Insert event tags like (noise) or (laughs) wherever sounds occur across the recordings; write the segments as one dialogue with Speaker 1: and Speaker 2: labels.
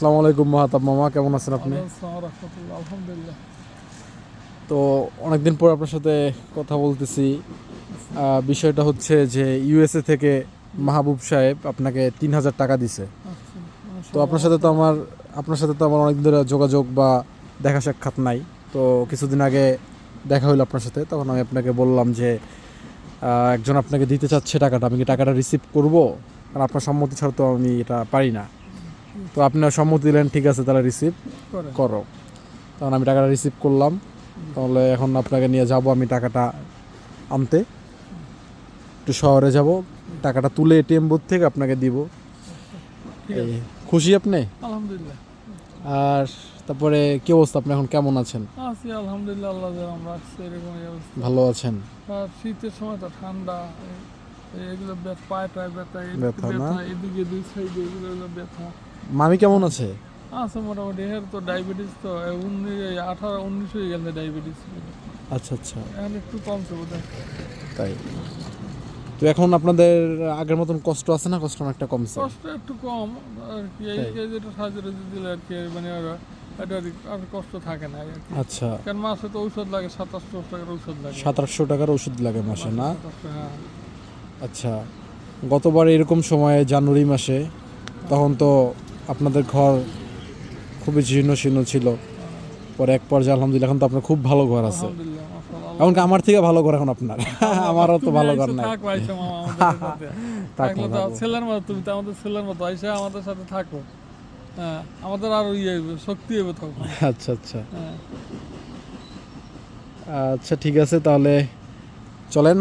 Speaker 1: আসসালামু আলাইকুম মাহাতাব মামা কেমন আছেন আপনি?
Speaker 2: আলহামদুলিল্লাহ।
Speaker 1: তো অনেকদিন পর আপনার সাথে কথা বলতেছি। বিষয়টা হচ্ছে যে ইউএসএ থেকে মাহবুব সাহেব আপনাকে তিন হাজার টাকা দিছে।
Speaker 2: আচ্ছা,
Speaker 1: তো আপনার সাথে তো আমার আপনার সাথে তো আমার অনেক ধরে যোগাযোগ বা দেখা সাক্ষাৎ নাই। তো কিছুদিন আগে দেখা হলো আপনার সাথে তখন আমি আপনাকে বললাম যে একজন আপনাকে দিতে চাচ্ছে টাকাটা আমি কি টাকাটা রিসিভ করব? কারণ আপনার সম্মতি ছাড়া তো আমি এটা পারি না। তো আপনার সম্মতি দিলেন ঠিক আছে তাহলে রিসিভ
Speaker 2: করো।
Speaker 1: তখন আমি টাকাটা রিসিভ করলাম। তাহলে এখন আপনাকে নিয়ে যাব আমি টাকাটা আনতে। একটু শহরে যাব টাকাটা তুলে এটিএম বুথ থেকে আপনাকে দিব। খুশি আপনি?
Speaker 2: আলহামদুলিল্লাহ।
Speaker 1: আর তারপরে কি অবস্থা আপনি এখন কেমন আছেন?
Speaker 2: আছি আলহামদুলিল্লাহ আল্লাহ রাখছে এরকম অবস্থা।
Speaker 1: ভালো আছেন?
Speaker 2: শীতের সময় তো ঠান্ডা এগুলো ব্যথা পায়ে টায়ে ব্যথা এদিকে
Speaker 1: ব্যথা না?
Speaker 2: এদিকে দুই সাইডে এগুলো ব্যথা।
Speaker 1: মামি কেমন আছে?
Speaker 2: আছে মোটামুটি এর তো ডায়াবেটিস তো উনিশ আঠারো উনিশ হয়ে গেছে ডায়াবেটিস
Speaker 1: আচ্ছা আচ্ছা।
Speaker 2: এখন একটু কমছে বোধ
Speaker 1: তাই। তো এখন আপনাদের আগের মতন কষ্ট আছে না? কষ্ট অনেকটা কমছে।
Speaker 2: কষ্ট একটু কম আর কি এই যেটা সাহায্য দিলে আর কি মানে আর কষ্ট থাকে না
Speaker 1: আচ্ছা।
Speaker 2: কারণ মাসে তো ঔষধ লাগে সাতাশশো টাকার ঔষধ লাগে।
Speaker 1: সাত আটশো টাকার ওষুধ লাগে মাসে না?
Speaker 2: সাতাশশো, হ্যাঁ।
Speaker 1: আচ্ছা। গতবার এরকম সময়ে জানুয়ারি মাসে তখন তো আপনাদের ঘর খুবই জীর্ণ শীর্ণ ছিল। পরে এক পর্যায়ে আলহামদুলিল্লাহ এখন তো আপনার খুব ভালো ঘর আছে। এমনকি আমার থেকে ভালো ঘর এখন আপনার। আমারও তো ভালো ঘর নাই। (laughs)
Speaker 2: ছেলের মতো তুমি তো আমাদের ছেলের মতো আইসা আমাদের সাথে থাকো। হ্যাঁ আমাদের আরও ইয়ে শক্তি হবে তখন।
Speaker 1: আচ্ছা আচ্ছা।
Speaker 2: হ্যাঁ।
Speaker 1: আচ্ছা ঠিক আছে তাহলে চলেন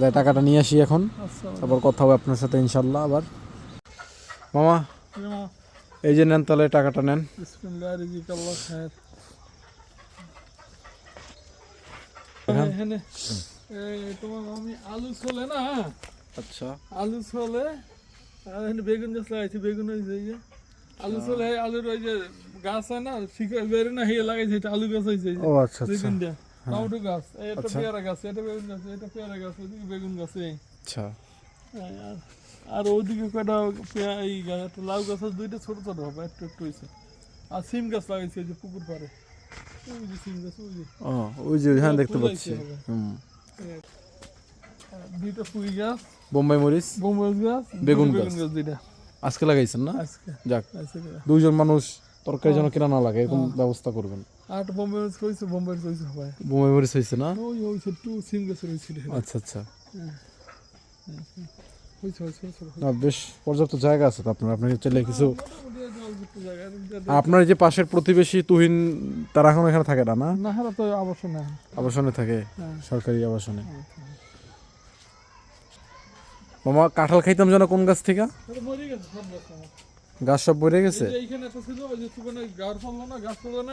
Speaker 1: যাই টাকাটা নিয়ে আসি এখন।
Speaker 2: আচ্ছা।
Speaker 1: তারপর কথা হবে আপনার সাথে ইনশাল্লাহ আবার। মামা
Speaker 2: মামা,
Speaker 1: এই যে নেন তাহলে টাকাটা নেন।
Speaker 2: তোমার আমি আলু ছোলে না?
Speaker 1: আচ্ছা।
Speaker 2: আলু ছোলে বেগুন গাছ লাগাইছি বেগুন হয়েছে এই যে। আলু ছোলে আলুর ওই যে গাছ হয় না শিকড় বেরো না হিয়ে লাগাইছে এটা আলু গাছ হয়েছে যে।
Speaker 1: ও আচ্ছা আচ্ছা।
Speaker 2: বেগুন দিয়া। টমেটো গাছ
Speaker 1: আচ্ছা।
Speaker 2: পেয়ারা গাছ এটা বেগুন গাছ এটা পেয়ারা গাছ বেগুন গাছ
Speaker 1: আচ্ছা।
Speaker 2: আর ওইদিকে কয়টা এই গাছ একটা লাউ গাছ আছে, দুইটা ছোট ছোট হবে একটু একটু হয়েছে আর সিম গাছ লাগাইছে এই যে পুকুর পাড়ে। ওই যে সিম গাছ ওই যে।
Speaker 1: ও ওই যে হ্যাঁ দেখতে পাচ্ছি। হুম।
Speaker 2: দুইটা পুঁই গাছ
Speaker 1: বোম্বাই মরিচ
Speaker 2: বোম্বেল গাছ
Speaker 1: বেগুন গাছ।
Speaker 2: দুইটা।
Speaker 1: আজকে লাগাইছেন না?
Speaker 2: আজকে।
Speaker 1: যাক। দুইজন মানুষ তরকারি যেন কেনা না লাগে এরকম ব্যবস্থা করবেন।
Speaker 2: আর বোম্বে গাছ হয়েছে বোম্বে হয়েছে সবাই।
Speaker 1: বোম্বাই মরিচ হয়েছে না?
Speaker 2: ওই হয়েছে একটু সিম গাছ হয়েছিল
Speaker 1: আচ্ছা আচ্ছা।
Speaker 2: হয়েছে
Speaker 1: না বেশ পর্যাপ্ত জায়গা আছে তো আপনার। আপনি চাইলে কিছু আপনার যে পাশের প্রতিবেশী তুহিন তারা এখন এখানে থাকে না না?
Speaker 2: না তো
Speaker 1: আবাসনে থাকে
Speaker 2: হ্যাঁ।
Speaker 1: সরকারি আবাসনে। মামা কাঁঠাল খাইতাম যেন কোন গাছ থেকে?
Speaker 2: গেছে সব
Speaker 1: বেড়ে গেছে
Speaker 2: এইখানে একটা ছিল ওই যে সুগানে গাছ ফেলল না গাছ ফেলল না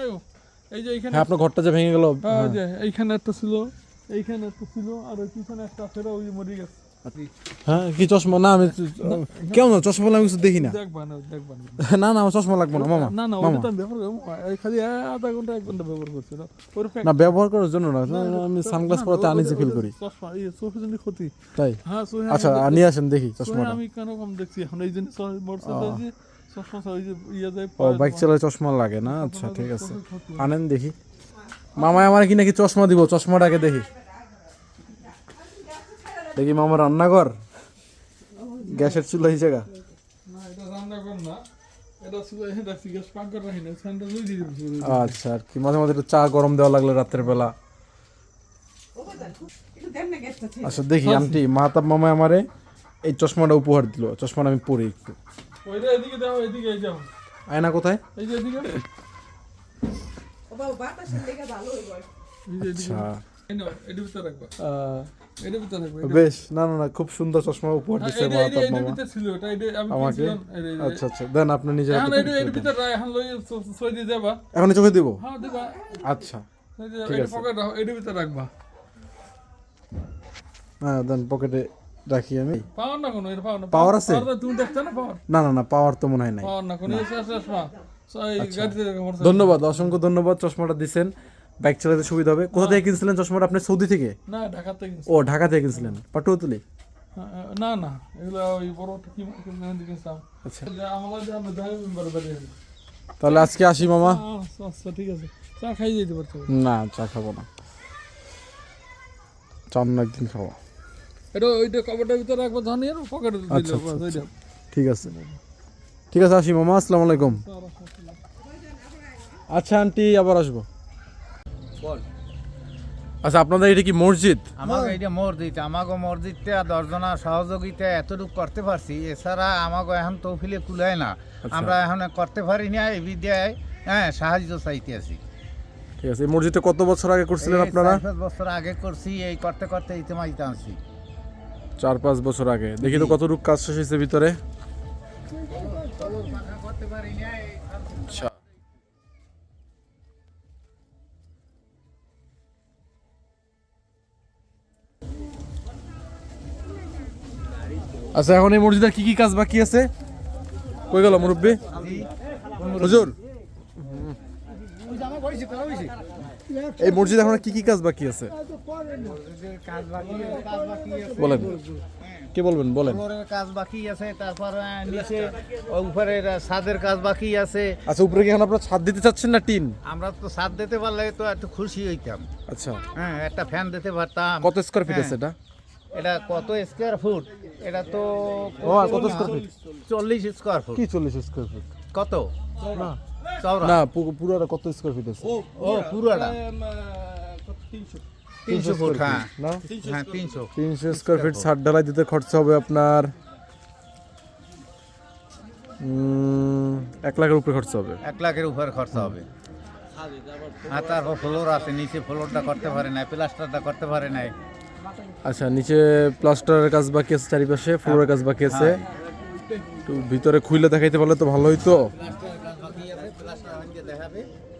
Speaker 2: এই যে এইখানে
Speaker 1: হ্যাঁ আপনার ঘরটা যে ভেঙে গেল।
Speaker 2: হ্যাঁ, যে এইখানে একটা ছিল এইখানে একটা ছিল আর ওই পিছনে একটা ফেরা ওই মরে গেছে।
Speaker 1: হ্যাঁ কি চশমা? না আমি কেমন? চশমা আমি কিছু দেখি না।
Speaker 2: না না।
Speaker 1: আমার চশমা লাগবে না মামা
Speaker 2: না না ওটা ব্যবহার এই খালি আধা ঘণ্টা এক ঘণ্টা ব্যবহার করছি না?
Speaker 1: ব্যবহার করার জন্য না। আমি সানগ্লাস পরাতে আনিজি ফিল করি।
Speaker 2: চশমা এই চোখের জন্য ক্ষতি।
Speaker 1: তাই?
Speaker 2: হ্যাঁ
Speaker 1: আচ্ছা নিয়ে আসেন দেখি চশমাটা।
Speaker 2: আমি কেন কম দেখছি? এখন এই জন্য মোটরসাইকেল যে ইয়ে
Speaker 1: বাইক চালায় চশমা লাগে না? আচ্ছা ঠিক আছে। আনেন দেখি। মামাই আমার কি নাকি চশমা দিব? চশমাটাকে দেখি দেখি মামা রান্নাঘর গ্যাসের চুলা এই জায়গা
Speaker 2: না এটা রান্না কর না এটা শুধু এখানে রাখছি গ্যাস পাক করে। রাখি না ফ্যানটা লই দিয়ে দিবি।
Speaker 1: আচ্ছা আর কি মাঝে মাঝে একটু চা গরম দেওয়া লাগল রাতের বেলা। আচ্ছা দেখি আন্টি মাহাতাব মামা আমারে এই চশমাটা উপহার দিল। চশমাটা আমি পরি একটু। আয়না কোথায়? আচ্ছা। বেশ না না না খুব সুন্দর চশমা উপহার দিচ্ছে মামা। আমাকে? আচ্ছা আচ্ছা দেন আপনি নিজের
Speaker 2: এখন
Speaker 1: চোখে দিব।
Speaker 2: হ্যাঁ দিবা?
Speaker 1: আচ্ছা ঠিক আছে।
Speaker 2: রাখবা
Speaker 1: হ্যাঁ দেন পকেটে রাখি আমি।
Speaker 2: পাওয়ার না কোনো পাওয়ার
Speaker 1: Power আছে?
Speaker 2: তো তুমি দেখতে না পাওয়ার
Speaker 1: না না না পাওয়ার তো মনে হয় নাই।
Speaker 2: পাওয়ার না কোনো
Speaker 1: আচ্ছা। ধন্যবাদ অসংখ্য ধন্যবাদ চশমাটা দিছেন। বাইক চালাতে সুবিধা হবে। কোথা থেকে কিনছিলেন চশমাটা আপনি? সৌদি থেকে?
Speaker 2: না ঢাকাতে কিনছি।
Speaker 1: ও ঢাকা থেকে কিনছিলেন? পাটুয়াতুলি
Speaker 2: হ্যাঁ, হ্যাঁ, না না এগুলো ওই বড় কি কিনলাম দিকেছিলাম
Speaker 1: আচ্ছা। তাহলে আজকে আসি মামা।
Speaker 2: আচ্ছা আচ্ছা ঠিক আছে। চা খাই যেতে পারছ
Speaker 1: না চা খাব না। চা অন্য একদিন খাব।
Speaker 2: এটা ওইটা কবরটার ভিতরে একবার জানিয়ে পকেটে দিলে
Speaker 1: আচ্ছা, আচ্ছা, ঠিক আছে। ঠিক আছে আসি মামা। আসসালামু আলাইকুম। আচ্ছা আন্টি আবার আসব। আচ্ছা আপনাদের এটা কি মসজিদ?
Speaker 3: আমাকে এইটা মসজিদ আমাকে মসজিদটা দশজনা সহযোগিতা এতটুকু করতে পারছি এছাড়া আমাকে এখন তৌফিলে কুলায় না। আমরা এখন করতে পারি না এই বিদ্যায় হ্যাঁ সাহায্য চাইতে আছি।
Speaker 1: ঠিক আছে এই মসজিদে কত বছর আগে করছিলেন আপনারা?
Speaker 3: পাঁচ বছর আগে করছি এই করতে করতে ইতেমাইতে আনছি।
Speaker 1: চার পাঁচ বছর আগে। দেখি তো কতটুকু কাজ শেষ হয়েছে ভিতরে।
Speaker 3: করতে পারি না
Speaker 1: আচ্ছা এখন এই মসজিদের কি কি কাজ বাকি আছে? কই গেল মুরব্বী? হুজুর? এই মসজিদ এখন কি কি কাজ বাকি আছে। বলেন। কি বলবেন? বলেন।
Speaker 3: কাজ বাকি আছে তারপর নিচে উপরে ছাদের কাজ বাকি আছে।
Speaker 1: আচ্ছা উপরে কি এখন আপনারা ছাদ দিতে চাচ্ছেন না টিন?
Speaker 3: আমরা তো ছাদ দিতে পারলে তো এত খুশি হইতাম।
Speaker 1: আচ্ছা।
Speaker 3: হ্যাঁ একটা ফ্যান দিতে পারতাম।
Speaker 1: কত স্কোয়ার ফিট। আছে এটা?
Speaker 3: এটা কত স্কোয়ার ফুট এটা তো
Speaker 1: কত square ফুট
Speaker 3: চল্লিশ স্কোয়ার ফুট
Speaker 1: কি চল্লিশ স্কোয়ার ফুট
Speaker 3: কত?
Speaker 1: না। না পুরোটা কত স্কোয়ার ফিট আছে?
Speaker 3: ও পুরোটা?
Speaker 2: তিনশো।
Speaker 3: ফুট হ্যাঁ।
Speaker 1: না?
Speaker 3: হ্যাঁ তিনশো।
Speaker 1: তিনশো স্কোয়ার ফিট ছাদ ঢালাই দিতে খরচা হবে আপনার এক লাখের উপরে খরচা হবে।
Speaker 3: এক লাখের উপরে খরচা হবে। আর তারপর ফ্লোর আছে নিচে ফ্লোরটা করতে পারে না প্লাস্টারটা করতে পারে নাই।
Speaker 1: আচ্ছা নিচে প্লাস্টারের কাজ বাকি আছে চারিপাশে ফ্লোরের কাজ বাকি আছে। একটু ভিতরে খুইলে দেখাইতে পারলে তো ভালো হইতো।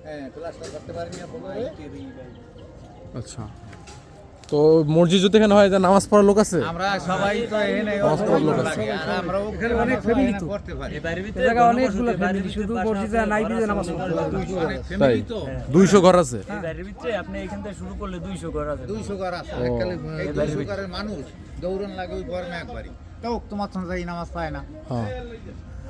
Speaker 3: হ্যাঁ
Speaker 1: আচ্ছা। তো মসজিদ যদি এখানে হয় যে নামাজ পড়ার লোক আছে?
Speaker 3: আমরা সবাই তো এখানে
Speaker 1: নামাজ পড়ার লোক আছে।
Speaker 3: এখানে অনেক ফ্যামিলি করতে পারি।
Speaker 4: অনেকগুলো ফ্যামিলি শুধু মসজিদে নাই দিয়ে নামাজ পড়তে।
Speaker 3: অনেক ফ্যামিলি তো।
Speaker 1: দুইশো ঘর আছে?
Speaker 4: এই বাড়ির ভিতরে আপনি এখান থেকে শুরু করলে দুইশো ঘর আছে।
Speaker 3: দুইশো ঘর আছে। এককালে এই দুইশো ঘরের মানুষ দৌড়ন লাগে ওই গরমে একবারই। তাও তোমার সঙ্গে যাই নামাজ পায় না।
Speaker 1: হ্যাঁ।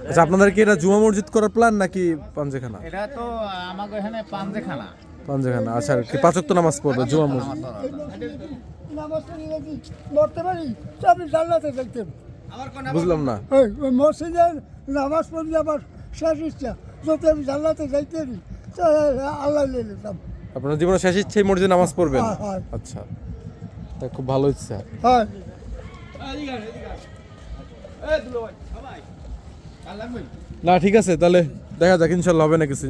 Speaker 1: আচ্ছা আপনাদের কি এটা জুমা মসজিদ করার প্ল্যান নাকি পাঞ্জেখানা
Speaker 3: এটা তো আমাকে এখানে পাঞ্জেখানা
Speaker 1: পাঞ্জেখানা আচ্ছা আর কি পাঁচক তো নামাজ পড়বে জুমা মসজিদ?
Speaker 3: নামাজ পড়াটা।
Speaker 5: নামাজ পড়ে মরতে পারি আপনি জান্নাতে দেখতেন
Speaker 1: বুঝলাম না।
Speaker 5: ওই ওই মসজিদে নামাজ পড়লে আমার শেষ ইচ্ছা যদি আমি জান্নাতে যাইতে আল্লাহ নিয়ে নিতাম
Speaker 1: আপনার জীবনের শেষ ইচ্ছে মসজিদে নামাজ পড়বেন। আচ্ছা। তা খুব ভালো ইচ্ছা।
Speaker 5: হয়।
Speaker 1: না ঠিক আছে তাহলে দেখা যাক ইনশাল্লাহ হবে না কিছু